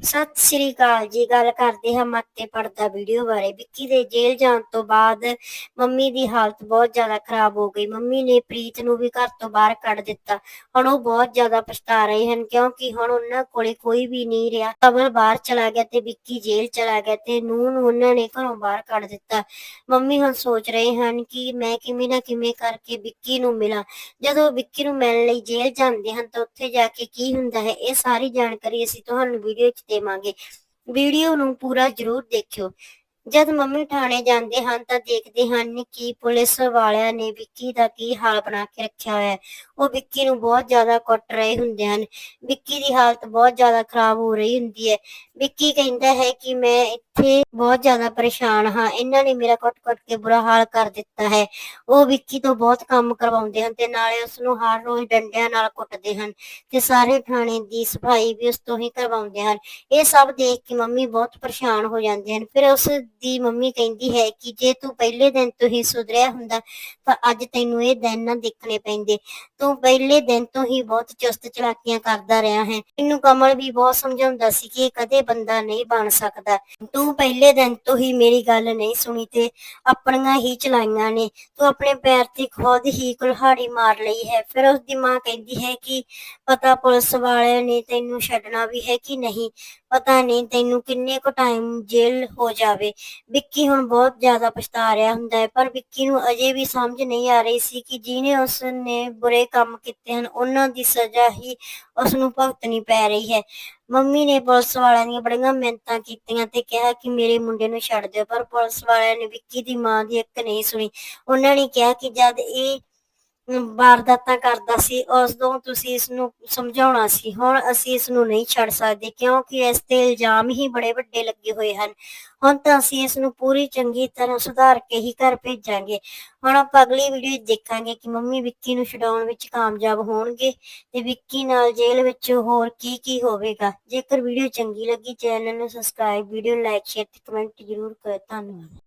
ਸਤਿ ਸ੍ਰੀ ਅਕਾਲ ਜੀ, ਗੱਲ ਕਰਦੇ ਹਾਂ ਮਾਤੇ ਪੜਦਾ ਵੀਡੀਓ ਬਾਰੇ। ਵਿੱਕੀ ਦੇ ਜੇਲ੍ਹ ਜਾਣ ਤੋਂ ਬਾਅਦ ਮੰਮੀ ਦੀ ਹਾਲਤ ਬਹੁਤ ਜ਼ਿਆਦਾ ਖਰਾਬ ਹੋ ਗਈ। ਮੰਮੀ ਨੇ ਪ੍ਰੀਤ ਨੂੰ ਵੀ ਘਰ ਤੋਂ ਬਾਹਰ ਕੱਢ ਦਿੱਤਾ। ਹੁਣ ਉਹ ਬਹੁਤ ਜ਼ਿਆਦਾ ਪਛਤਾ ਰਹੇ ਹਨ, ਕਿਉਂਕਿ ਹੁਣ ਉਹਨਾਂ ਕੋਲੇ ਕੋਈ ਵੀ ਨਹੀਂ ਰਿਹਾ। ਕਮਲ ਬਾਹਰ ਚਲਾ ਗਿਆ ਤੇ ਵਿੱਕੀ ਜੇਲ੍ਹ ਚਲਾ ਗਿਆ ਤੇ ਨੂੰਹ ਨੂੰ ਉਹਨਾਂ ਨੇ ਘਰੋਂ ਬਾਹਰ ਕੱਢ ਦਿੱਤਾ। ਮੰਮੀ ਹੁਣ ਸੋਚ ਰਹੇ ਹਨ ਕਿ ਮੈਂ ਕਿਵੇਂ ਨਾ ਕਿਵੇਂ ਕਰਕੇ ਵਿੱਕੀ ਨੂੰ ਮਿਲਾਂ। ਜਦੋਂ ਵਿੱਕੀ ਨੂੰ ਮਿਲਣ ਲਈ ਜੇਲ੍ਹ ਜਾਂਦੇ ਹਨ ਤਾਂ ਉੱਥੇ ਜਾ ਕੇ ਕੀ ਹੁੰਦਾ ਹੈ, ਇਹ ਸਾਰੀ ਜਾਣਕਾਰੀ ਅਸੀਂ ਤੁਹਾਨੂੰ ਵੀਡੀਓ 'ਚ ਦੇਵਾਂਗੇ। ਵੀਡੀਓ ਨੂੰ ਪੂਰਾ ਜ਼ਰੂਰ ਦੇਖਿਓ। ਜਦ ਮੰਮੀ ਥਾਣੇ ਜਾਂਦੇ ਹਨ ਤਾਂ ਦੇਖਦੇ ਹਨ ਕਿ ਪੁਲਿਸ ਵਾਲਿਆਂ ਨੇ ਵਿੱਕੀ ਦਾ ਕੀ ਹਾਲ ਬਣਾ ਕੇ ਰੱਖਿਆ ਹੋਇਆ ਹੈ। ਉਹ ਵਿੱਕੀ ਨੂੰ ਬਹੁਤ ਜ਼ਿਆਦਾ ਕੁੱਟ ਰਹੇ ਹੁੰਦੇ ਹਨ। ਵਿੱਕੀ ਦੀ ਹਾਲਤ ਬਹੁਤ ਜ਼ਿਆਦਾ ਖਰਾਬ ਹੋ ਰਹੀ ਹੁੰਦੀ ਹੈ। ਵਿੱਕੀ ਕਹਿੰਦਾ ਹੈ ਕਿ ਮੈਂ ਇੱਥੇ ਬਹੁਤ ਜ਼ਿਆਦਾ ਪਰੇਸ਼ਾਨ ਹਾਂ। ਇਹਨਾਂ ਨੇ ਮੇਰਾ ਕੁੱਟ-ਕੁੱਟ ਕੇ ਬੁਰਾ ਹਾਲ ਕਰ ਦਿੱਤਾ ਹੈ। ਉਹ ਵਿੱਕੀ ਤੋਂ ਬਹੁਤ ਕੰਮ ਕਰਵਾਉਂਦੇ ਹਨ ਤੇ ਨਾਲੇ ਉਸ ਨੂੰ ਹਰ ਰੋਜ਼ ਡੰਡਿਆਂ ਨਾਲ ਕੁੱਟਦੇ ਹਨ ਤੇ ਸਾਰੇ ਥਾਣੇ ਦੀ ਸਫ਼ਾਈ ਵੀ ਉਸ ਤੋਂ ਹੀ ਕਰਵਾਉਂਦੇ ਹਨ। ਇਹ ਸਭ ਦੇਖ ਕੇ ਮੰਮੀ ਬਹੁਤ ਪਰੇਸ਼ਾਨ ਹੋ ਜਾਂਦੇ ਹਨ। ਫਿਰ ਉਸ ਦੀ ਮੰਮੀ ਕਹਿੰਦੀ ਹੈ ਕਿ ਜੇ ਤੂੰ ਪਹਿਲੇ ਦਿਨ ਤੋਂ ਹੀ ਸੁਧਰਿਆ ਹੁੰਦਾ ਤਾਂ ਅੱਜ ਤੈਨੂੰ ਇਹ ਦਿਨ ਨਾ ਦੇਖਣੇ ਪੈਂਦੇ। ਤੂੰ ਪਹਿਲੇ ਦਿਨ ਤੋਂ ਹੀ ਬਹੁਤ ਚੁਸਤ ਚਲਾਕੀਆਂ ਕਰਦਾ ਰਿਹਾ ਹੈ। ਤੈਨੂੰ ਕਮਲ ਵੀ ਬਹੁਤ ਸਮਝਾਉਂਦਾ ਸੀ ਕਿ ਇਹ ਕਦੇ ਬੰਦਾ ਨਹੀਂ ਬਣ ਸਕਦਾ। ਤੂੰ ਤੂੰ ਪਹਿਲੇ ਦਿਨ ਤੋਂ ਹੀ ਮੇਰੀ ਗੱਲ ਨਹੀਂ ਸੁਣੀ ਤੇ ਆਪਣੀਆਂ ਹੀ ਚਲਾਈਆਂ ਨੇ। ਤੂੰ ਆਪਣੇ ਪੈਰ ਤੇ ਖੁਦ ਹੀ ਕੁਲਹਾੜੀ ਮਾਰ ਲਈ ਹੈ। ਫਿਰ ਉਸ ਦੀ ਮਾਂ ਕਹਿੰਦੀ ਹੈ ਕਿ ਪਤਾ ਪੁਲਿਸ ਵਾਲਿਆਂ ਨੇ ਤੈਨੂੰ ਛੱਡਣਾ ਵੀ ਹੈ ਕਿ ਨਹੀਂ। ਪਤਾ ਨਹੀਂ ਤੈਨੂੰ ਕਿੰਨੇ ਕੁ ਟਾਈਮ ਜੇਲ੍ਹ ਹੋ ਜਾਵੇ। ਵਿੱਕੀ ਹੁਣ ਬਹੁਤ ਜ਼ਿਆਦਾ ਪਛਤਾ ਰਿਹਾ ਹੁੰਦਾ ਹੈ, ਪਰ ਵਿੱਕੀ ਨੂੰ ਅਜੇ ਵੀ ਸਮਝ ਨਹੀਂ ਆ ਰਹੀ ਸੀ ਕਿ ਜਿਹਨੇ ਉਸ ਨੇ ਬੁਰੇ ਕੰਮ ਕੀਤੇ ਹਨ, ਉਹਨਾਂ ਦੀ ਸਜ਼ਾ ਹੀ ਉਸ ਨੂੰ ਭੁਗਤਣੀ ਪੈ ਰਹੀ ਹੈ। ਮੰਮੀ ਨੇ ਪੁਲਿਸ ਵਾਲਿਆਂ ਦੀਆਂ ਬੜੀਆਂ ਮਿਹਨਤਾਂ ਕੀਤੀਆਂ ਤੇ ਕਿਹਾ ਕਿ ਮੇਰੇ ਮੁੰਡੇ ਨੂੰ ਛੱਡ ਦਿਓ, ਪਰ ਪੁਲਿਸ ਵਾਲਿਆਂ ਨੇ ਵਿੱਕੀ ਦੀ ਮਾਂ ਦੀ ਇੱਕ ਨਹੀਂ ਸੁਣੀ। ਉਹਨਾਂ ਨੇ ਕਿਹਾ ਕਿ ਜਦ ਇਹ ਵਾਰਦਾਤਾਂ ਕਰਦਾ ਸੀ ਉਸ ਤੋਂ ਤੁਸੀਂ ਇਸ ਨੂੰ ਸਮਝਾਉਣਾ ਸੀ। ਹੁਣ ਅਸੀਂ ਇਸ ਨੂੰ ਨਹੀਂ ਛੱਡ ਸਕਦੇ, ਕਿਉਂਕਿ ਇਸ ਤੇ ਇਲਜ਼ਾਮ ਹੀ ਬੜੇ ਵੱਡੇ ਲੱਗੇ ਹੋਏ ਹਨ। ਹੁਣ ਤਾਂ ਅਸੀਂ ਇਸ ਨੂੰ ਪੂਰੀ ਚੰਗੀ ਤਰ੍ਹਾਂ ਸੁਧਾਰ ਕੇ ਹੀ ਘਰ ਭੇਜਾਂਗੇ। ਹੁਣ ਆਪਾਂ ਅਗਲੀ ਵੀਡੀਓ ਦੇਖਾਂਗੇ ਕਿ ਮੰਮੀ ਵਿੱਕੀ ਨੂੰ ਛਡਾਉਣ ਵਿੱਚ ਕਾਮਯਾਬ ਹੋਣਗੇ ਤੇ ਵਿੱਕੀ ਨਾਲ ਜੇਲ੍ਹ ਵਿੱਚ ਹੋਰ ਕੀ ਕੀ ਹੋਵੇਗਾ। ਜੇਕਰ ਵੀਡੀਓ ਚੰਗੀ ਲੱਗੀ, ਚੈਨਲ ਨੂੰ ਸਬਸਕ੍ਰਾਈਬ ਵੀਡੀਓ ਲਾਈਕ ਸ਼ੇਅਰ ਤੇ ਕਮੈਂਟ ਜ਼ਰੂਰ ਕਰੋ। ਧੰਨਵਾਦ।